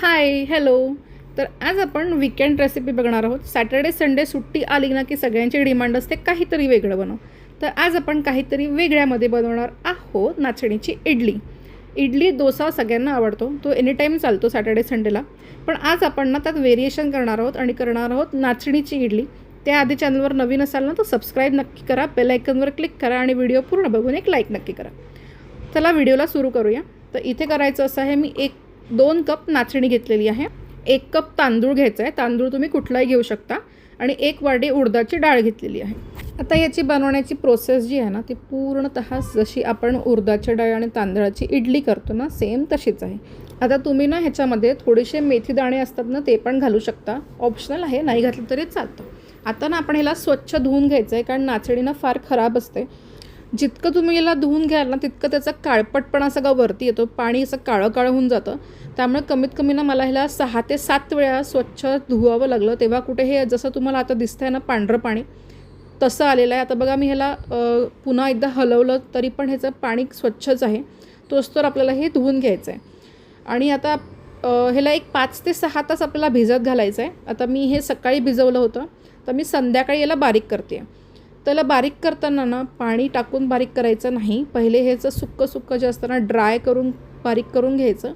Hi hello तर आज आपण विकेंड रेसिपी बघणार आहोत. सॅटर्डे संडे सुट्टी आली ना की सगळ्यांची डिमांड असते काहीतरी वेगळं बनव. तर आज आपण काहीतरी वेगळ्यामध्ये बनवणार आहोत नाचणीची इडली. इडली डोसा सगळ्यांना आवडतो. तो एनीटाईम चालतो सॅटर्डे संडेला पण आज आपण ना त्यात व्हेरिएशन करणार आहोत आणि करणार आहोत नाचणीची इडली. त्याआधी चॅनलवर नवीन असाल ना तर सबस्क्राईब नक्की करा. बेलायकनवर क्लिक करा आणि व्हिडिओ पूर्ण बघून एक लाईक नक्की करा. चला व्हिडिओला सुरू करूया. तर इथे करायचं असं आहे मी एक दोन कप नाचणी घेतलेली आहे. एक कप तांदूळ घ्यायचा आहे. तांदूळ तुम्ही कुठलाही घेऊ शकता. आणि एक वाटी उडदाची डाळ घेतलेली आहे. आता याची बनवण्याची प्रोसेस जी आहे ना ती पूर्णतः जशी आपण उडदाच्या डाळ आणि तांदळाची इडली करतो ना सेम तशीच आहे. आता तुम्ही ना ह्याच्यामध्ये थोडेसे मेथी दाणे असतात ना ते पण घालू शकता. ऑप्शनल आहे नाही घातलं तरी चालतं. आता ना आपण ह्याला स्वच्छ धुवून घ्यायचं आहे कारण नाचणी ना फार खराब असते. जितकं तुम्ही याला धुवून घ्याल ना तितकं त्याचा काळपटपणा सगळं वरती येतो पाणी असं काळं काळं होऊन जातं. त्यामुळे कमीत कमी ना मला ह्याला सहा ते सात वेळा स्वच्छ धुवावं लागलं. तेव्हा कुठे हे जसं तुम्हाला आता दिसतं आहे ना पांढरं पाणी तसं आलेलं आहे. आता बघा मी ह्याला पुन्हा एकदा हलवलं तरी पण ह्याचं पाणी स्वच्छच आहे. तोच तर आपल्याला हे धुवून घ्यायचं आहे आणि आता ह्याला एक पाच ते सहा तास आपल्याला भिजत घालायचं आहे आता मी हे सकाळी भिजवलं होतं. तर मी संध्याकाळी याला बारीक करते त्याला बारीक करताना ना पाणी टाकून बारीक करायचं नाही. पहिले ह्याचं सुक्कं सुक्कं जे असतं ना ड्राय करून बारीक करून घ्यायचं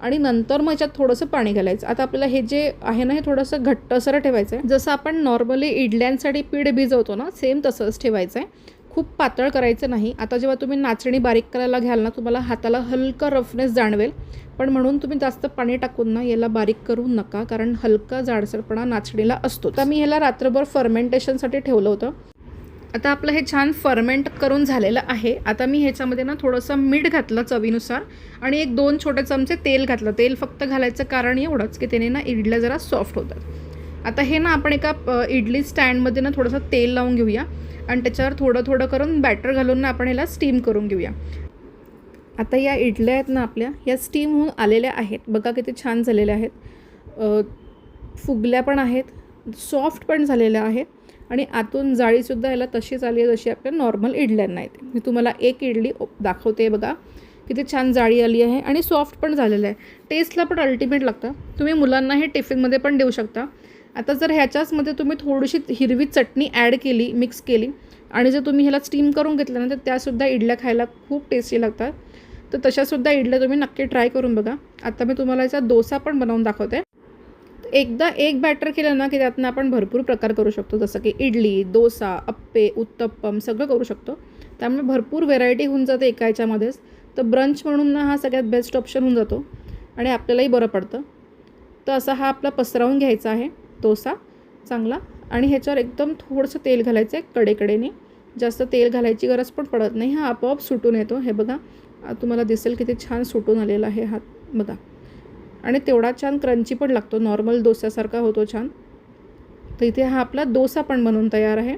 आणि नंतर मग याच्यात थोडंसं पाणी घालायचं. आता आपल्याला हे जे आहे ना हे थोडंसं घट्टसरं ठेवायचं आहे जसं आपण नॉर्मली इडल्यांसाठी पीठ भिजवतो ना सेम तसंच ठेवायचं आहे खूप पातळ करायचं नाही. आता जेव्हा तुम्ही नाचणी बारीक करायला घ्याल ना तुम्हाला हाताला हलका रफनेस जाणवेल. पण म्हणून तुम्ही जास्त पाणी टाकून ना याला बारीक करू नका कारण हलका जाडसरपणा नाचणीला असतो तर मी ह्याला रात्रभर फर्मेंटेशनसाठी ठेवलं होतं. आता आपलं हे छान फर्मेंट करून झालेलं आहे. आता मी ह्याच्यामध्ये ना थोडंसं मीठ घातलं चवीनुसार आणि एक दोन छोटे चमचे तेल घातलं. तेल फक्त घालायचं कारण एवढंच की त्याने ना इडल्या जरा सॉफ्ट होतात. आता हे ना आपण एका इडली स्टँडमध्ये ना थोडंसं तेल लावून घेऊया आणि त्याच्यावर थोडं थोडं करून बॅटर घालून ना आपण ह्याला स्टीम करून घेऊया. आता या इडल्या आहेत ना आपल्या या स्टीम होऊन आलेल्या आहेत. बघा किती छान झालेल्या आहेत. फुगल्या पण आहेत. सॉफ्ट पण झालेल्या आहेत. आणि आतून जाळीसुद्धा याला तशीच आली आहे जशी आपल्या नॉर्मल इडल्यांना येते मी तुम्हाला एक इडली दाखवते बघा. किती छान जाळी आली आहे आणि सॉफ्ट पण झालेलं आहे. टेस्टला पण अल्टिमेट लागतं. तुम्ही मुलांना हे टिफिनमध्ये पण देऊ शकता. आता जर ह्याच्याचमध्ये तुम्ही थोडीशी हिरवी चटणी ॲड केली मिक्स केली आणि जर तुम्ही ह्याला स्टीम करून घेतलं ना तर त्यासुद्धा इडल्या खायला खूप टेस्टी लागतात. तर तशासुद्धा इडल्या तुम्ही नक्की ट्राय करून बघा. आता मी तुम्हाला याचा डोसा पण बनवून दाखवते. एकदा एक बॅटर केलं ना की त्यातनं आपण भरपूर प्रकार करू शकतो. जसं की इडली डोसा अप्पे उत्तप्पम सगळं करू शकतो. त्यामुळे भरपूर व्हेरायटी होऊन जाते एका याच्यामध्येच तर ब्रंच म्हणून ना हा सगळ्यात बेस्ट ऑप्शन होऊन जातो. आणि आपल्यालाही बरं पडतं. तर असा हा आपला पसरवून घ्यायचा आहे डोसा चांगला. आणि ह्याच्यावर एकदम थोडंसं तेल घालायचं आहे कडेकडेने. जास्त तेल घालायची गरज पण पडत नाही. हा आपोआप सुटून येतो. हे बघा तुम्हाला दिसेल किती छान सुटून आलेला आहे हा बघा. आणि तेवढा छान क्रंची पण लागतो. नॉर्मल डोस्यासारखा होतो छान. तर इथे हा आपला डोसा पण बनवून तयार आहे.